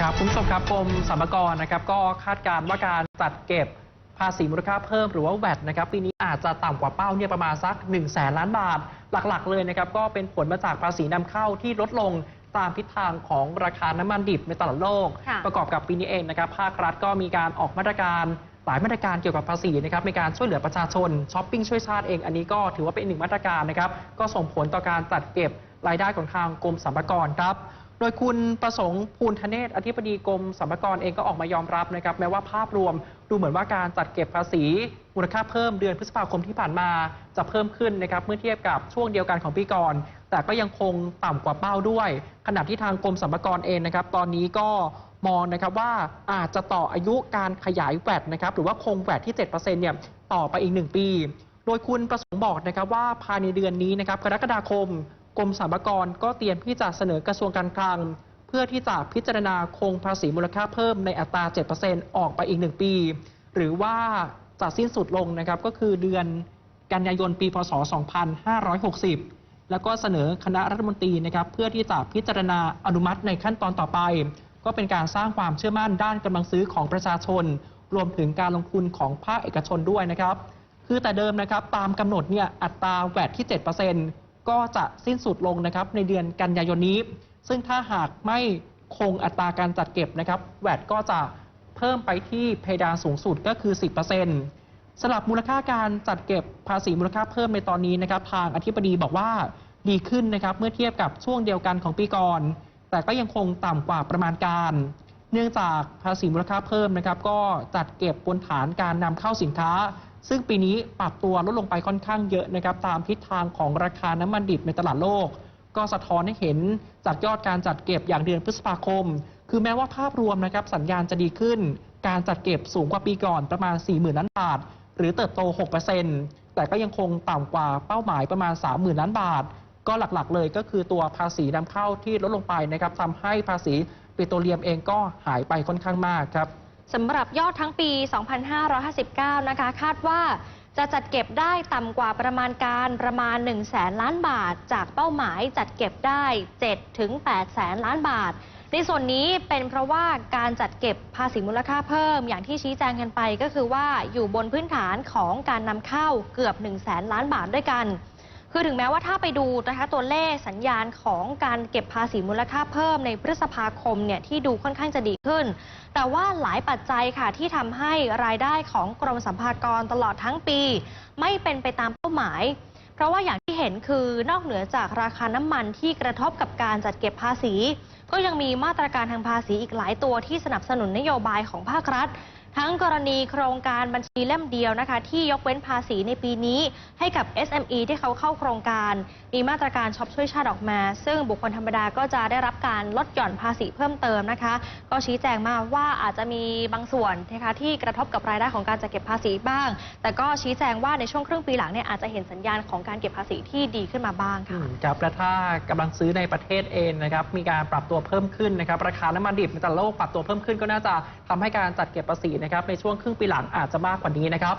ครับคุณผู้ชมครับกรมสรรพากรนะครับก็คาดการณ์ว่าการจัดเก็บภาษีมูลค่าเพิ่มหรือว่าแวดนะครับปีนี้อาจจะต่ำกว่าเป้าเนี่ยประมาณสัก1นึ่งแสนล้านบาท หลักๆ เลยนะครับก็เป็นผลมาจากภาษีนำเข้าที่ลดลงตามทิศทางของราคาน้ำมันดิบในตลาดโลกค่ะประกอบกับปีนี้เองนะครับภาครัฐก็มีการออกมาตรการหลายมาตรการเกี่ยวกับภาษีนะครับในการช่วยเหลือประชาชนช้อปปิ้งช่วยชาติเองอันนี้ก็ถือว่าเป็นอีกหนึ่งมาตรการนะครับก็ส่งผลต่อการจัดเก็บรายได้ของทางกรมสรรพากรครับ โดยคุณประสงค์ภูลธเนศอธิบดีกรมสรรพากรเองก็ออกมายอมรับนะครับแม้ว่าภาพรวมดูเหมือนว่าการจัดเก็บภาษีมูลค่าเพิ่มเดือนพฤษภาคมที่ผ่านมาจะเพิ่มขึ้นนะครับเมื่อเทียบกับช่วงเดียวกันของปีก่อน แต่ก็ยังคงต่ำกว่าเป้าด้วย ขณะที่ทางกรมสรรพากรเองนะครับ ตอนนี้ก็มองนะครับว่าอาจจะต่ออายุการขยายแวดนะครับหรือว่าคงแวดที่7%เนี่ยต่อไปอีก 1 ปี โดยคุณประสงค์บอกนะครับว่าภายในเดือนนี้นะครับกรกฎาคม กรมสรรพากรก็เตรียมที่จะเสนอกระทรวงการคลัง เพื่อที่จะพิจารณาคงภาษีมูลค่าเพิ่มในอัตรา 7%ออกไปอีก 1 ปี หรือว่าจะสิ้นสุดลงนะครับก็คือเดือนกันยายนปีพศ 2560 แล้วก็เสนอคณะรัฐมนตรีนะครับเพื่อที่จะพิจารณาอนุมัติในขั้นตอนต่อไป ก็เป็นการสร้างความเชื่อมั่นด้านกำลังซื้อของประชาชน รวมถึงการลงทุนของภาคเอกชนด้วยนะครับ คือแต่เดิมนะครับตามกำหนดเนี่ยอัตราแวดที่ 7% ก็จะสิ้นสุดลงนะครับในเดือนกันยายนนี้ ซึ่งถ้าหากไม่คงอัตราการจัดเก็บนะครับแวดก็จะเพิ่มไปที่เพดานสูงสุดก็คือ 10%สำหรับมูลค่าการจัดเก็บภาษีมูลค่าเพิ่มในตอนนี้นะครับ ทางอธิบดีบอกว่าดีขึ้นนะครับเมื่อเทียบกับช่วงเดียวกันของปีก่อน แต่ก็ยังคงต่ำกว่าประมาณการ เนื่องจากภาษีมูลค่าเพิ่มนะครับ ก็จัดเก็บบนฐานการนำเข้าสินค้า ซึ่งปีนี้ปรับตัวลดลงไปค่อนข้างเยอะนะครับตามทิศทางของราคาน้ำมันดิบในตลาดโลก ก็สะท้อนให้เห็นจากยอดการจัดเก็บอย่างเดือนพฤษภาคม คือแม้ว่าภาพรวมนะครับสัญญาณจะดีขึ้น การจัดเก็บสูงกว่าปีก่อนประมาณ 40,000ล้านบาท หรือเติบโต 6%แต่ก็ยังคงต่ำกว่าเป้าหมายประมาณ 30,000ล้านบาท ก็หลักๆ เลยก็คือตัวภาษีนำเข้าที่ลดลงไปนะครับทำให้ภาษีปิโตรเลียมเองก็หายไปค่อนข้างมากครับ สำหรับยอดทั้งปี 2559 นะคะ คาดว่าจะจัดเก็บได้ต่ำกว่าประมาณการประมาณ 1 0 0 0 0แสนล้านบาท จากเป้าหมายจัดเก็บได้7ถึง8แสนล้านบาท ในส่วนนี้เป็นเพราะว่าการจัดเก็บภาษีมูลค่าเพิ่ม อย่างที่ชี้แจงกันไปก็คือว่าอยู่บนพื้นฐานของการนำเข้าเกือบ 1 0 0 0 0แสนล้านบาทด้วยกัน คือถึงแม้ว่าถ้าไปดูนะคะตัวเลขสัญญาณของการเก็บภาษีมูลค่าเพิ่มในพฤษภาคมเนี่ยที่ดูค่อนข้างจะดีขึ้น แต่ว่าหลายปัจจัยค่ะที่ทำให้รายได้ของกรมสัมภากรตลอดทั้งปี ไม่เป็นไปตามเป้าหมาย เพราะว่าอย่างที่เห็นคือนอกเหนือจากราคาน้ำมันที่กระทบกับการจัดเก็บภาษี ก็ยังมีมาตรการทางภาษีอีกหลายตัวที่สนับสนุนนโยบายของภาครัฐ ทั้งกรณีโครงการบัญชีเล่มเดียวนะคะ ที่ยกเว้นภาษีในปีนี้ ให้กับ SME ที่เขาเข้าโครงการ มีมาตรการช็อปช่วยชาติออกมา ซึ่งบุคคลธรรมดาก็จะได้รับการลดหย่อนภาษีเพิ่มเติมนะคะ ก็ชี้แจงมาว่าอาจจะมีบางส่วนนะคะที่กระทบกับรายได้ของการจัดเก็บภาษีบ้าง แต่ก็ชี้แจงว่าในช่วงครึ่งปีหลังเนี่ยอาจจะเห็นสัญญาณของการเก็บภาษีที่ดีขึ้นมาบ้างค่ะครับและถ้ากำลังซื้อในประเทศเองนะครับมีการปรับตัวเพิ่มขึ้นนะครับราคาน้ำมันดิบในตลาดโลกปรับตัวเพิ่มขึ้นก็น่าจะทำให้การจัดเก็บภาษีนะครับในช่วงครึ่งปีหลังอาจจะมากกว่านี้นะครับ